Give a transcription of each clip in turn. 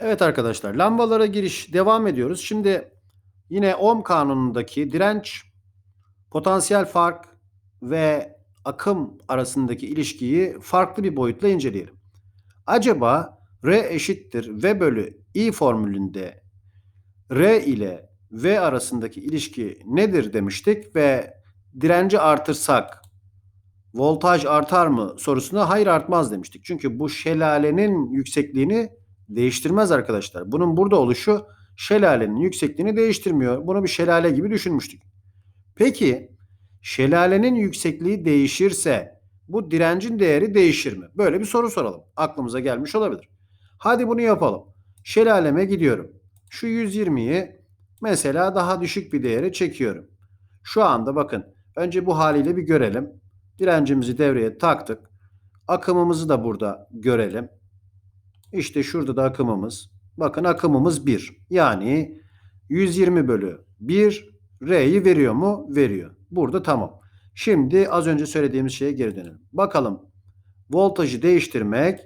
Evet arkadaşlar lambalara giriş devam ediyoruz. Şimdi yine Ohm kanunundaki direnç, potansiyel fark ve akım arasındaki ilişkiyi farklı bir boyutla inceleyelim. Acaba R eşittir V bölü I formülünde R ile V arasındaki ilişki nedir demiştik ve direnci artırsak voltaj artar mı sorusuna hayır artmaz demiştik. Çünkü bu şelalenin yüksekliğini değiştirmez arkadaşlar. Bunun burada oluşu şelalenin yüksekliğini değiştirmiyor. Bunu bir şelale gibi düşünmüştük. Peki şelalenin yüksekliği değişirse bu direncin değeri değişir mi? Böyle bir soru soralım. Aklımıza gelmiş olabilir. Hadi bunu yapalım. Şelaleme gidiyorum. Şu 120'yi mesela daha düşük bir değere çekiyorum. Şu anda bakın önce bu haliyle bir görelim. Direncimizi devreye taktık. Akımımızı da burada görelim. İşte şurada da akımımız. Bakın akımımız 1. Yani 120 bölü 1 R'yi veriyor mu? Veriyor. Burada tamam. Şimdi az önce söylediğimiz şeye geri dönelim. Bakalım voltajı değiştirmek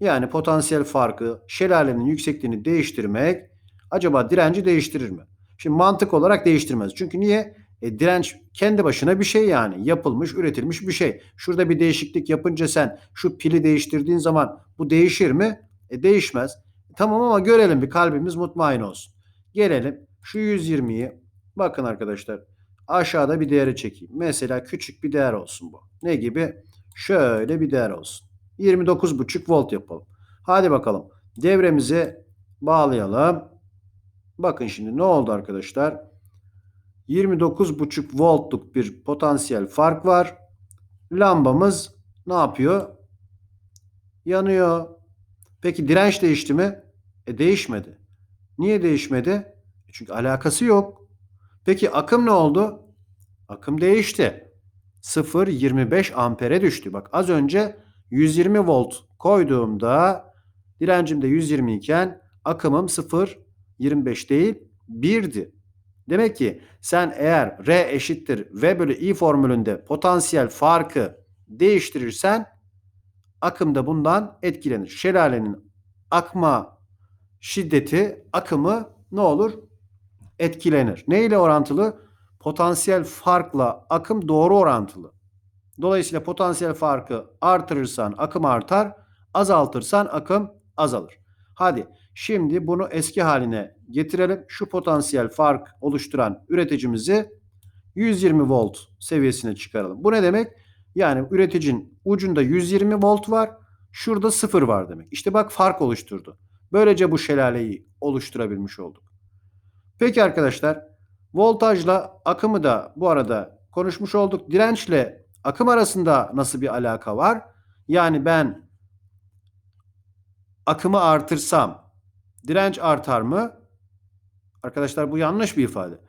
yani potansiyel farkı şelalenin yüksekliğini değiştirmek acaba direnci değiştirir mi? Şimdi mantık olarak değiştirmez. Çünkü niye? E, direnç kendi başına bir şey yani. Yapılmış, üretilmiş bir şey. Şurada bir değişiklik yapınca sen şu pili değiştirdiğin zaman bu değişir mi? E, değişmez. E, tamam ama görelim bir kalbimiz mutmain olsun. Gelelim şu 120'yi bakın arkadaşlar aşağıda bir değere çekeyim. Mesela küçük bir değer olsun bu. Ne gibi? Şöyle bir değer olsun. 29,5 volt yapalım. Hadi bakalım. Devremizi bağlayalım. Bakın şimdi ne oldu arkadaşlar? 29,5 voltluk bir potansiyel fark var. Lambamız ne yapıyor? Yanıyor. Peki direnç değişti mi? E değişmedi. Niye değişmedi? E çünkü alakası yok. Peki akım ne oldu? Akım değişti. 0.25 ampere düştü. Bak az önce 120 volt koyduğumda direncim de 120 iken akımım 0.25 değil 1'di. Demek ki sen eğer R eşittir V bölü I formülünde potansiyel farkı değiştirirsen akım da bundan etkilenir. Şelalenin akma şiddeti akımı ne olur? Etkilenir. Ne ile orantılı? Potansiyel farkla akım doğru orantılı. Dolayısıyla potansiyel farkı artırırsan akım artar, azaltırsan akım azalır. Hadi şimdi bunu eski haline getirelim. Şu potansiyel fark oluşturan üreticimizi 120 volt seviyesine çıkaralım. Bu ne demek? Yani üreticinin ucunda 120 volt var. Şurada 0 var demek. İşte bak fark oluşturdu. Böylece bu şelaleyi oluşturabilmiş olduk. Peki arkadaşlar voltajla akımı da bu arada konuşmuş olduk. Dirençle akım arasında nasıl bir alaka var? Yani ben akımı artırsam direnç artar mı? Arkadaşlar bu yanlış bir ifade.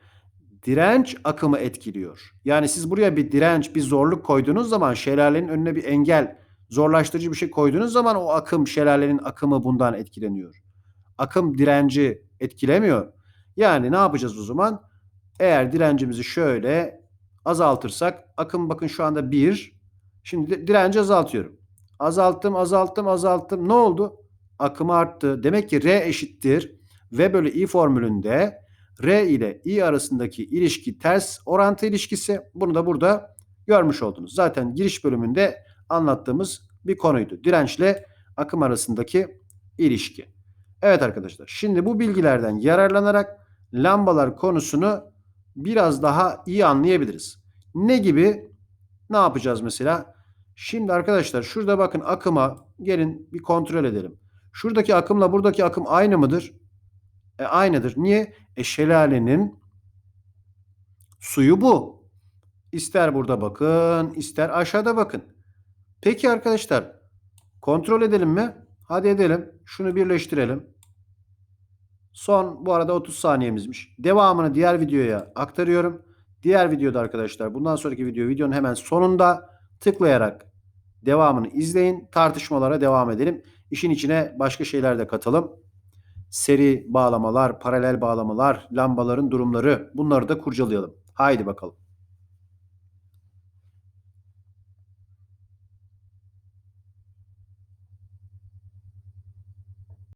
Direnç akımı etkiliyor. Yani siz buraya bir direnç, bir zorluk koyduğunuz zaman şelalenin önüne bir engel, zorlaştırıcı bir şey koyduğunuz zaman o akım, şelalenin akımı bundan etkileniyor. Akım direnci etkilemiyor. Yani ne yapacağız o zaman? Eğer direncimizi şöyle azaltırsak akım bakın şu anda 1. Şimdi direnci azaltıyorum. Azalttım, azalttım, azalttım. Ne oldu? Akım arttı. Demek ki R eşittir. V bölü I formülünde R ile I arasındaki ilişki ters orantı ilişkisi. Bunu da burada görmüş oldunuz. Zaten giriş bölümünde anlattığımız bir konuydu. Dirençle akım arasındaki ilişki. Evet arkadaşlar şimdi bu bilgilerden yararlanarak lambalar konusunu biraz daha iyi anlayabiliriz. Ne gibi? Ne yapacağız mesela? Şimdi arkadaşlar şurada bakın akıma gelin bir kontrol edelim. Şuradaki akımla buradaki akım aynı mıdır? E, aynıdır. Niye? E şelalenin suyu bu. İster burada bakın, ister aşağıda bakın. Peki arkadaşlar, kontrol edelim mi? Hadi edelim. Şunu birleştirelim. Son bu arada 30 saniyemizmiş. Devamını diğer videoya aktarıyorum. Diğer videoda arkadaşlar bundan sonraki video videonun hemen sonunda tıklayarak devamını izleyin. Tartışmalara devam edelim. İşin içine başka şeyler de katalım. Seri bağlamalar, paralel bağlamalar, lambaların durumları bunları da kurcalayalım. Haydi bakalım.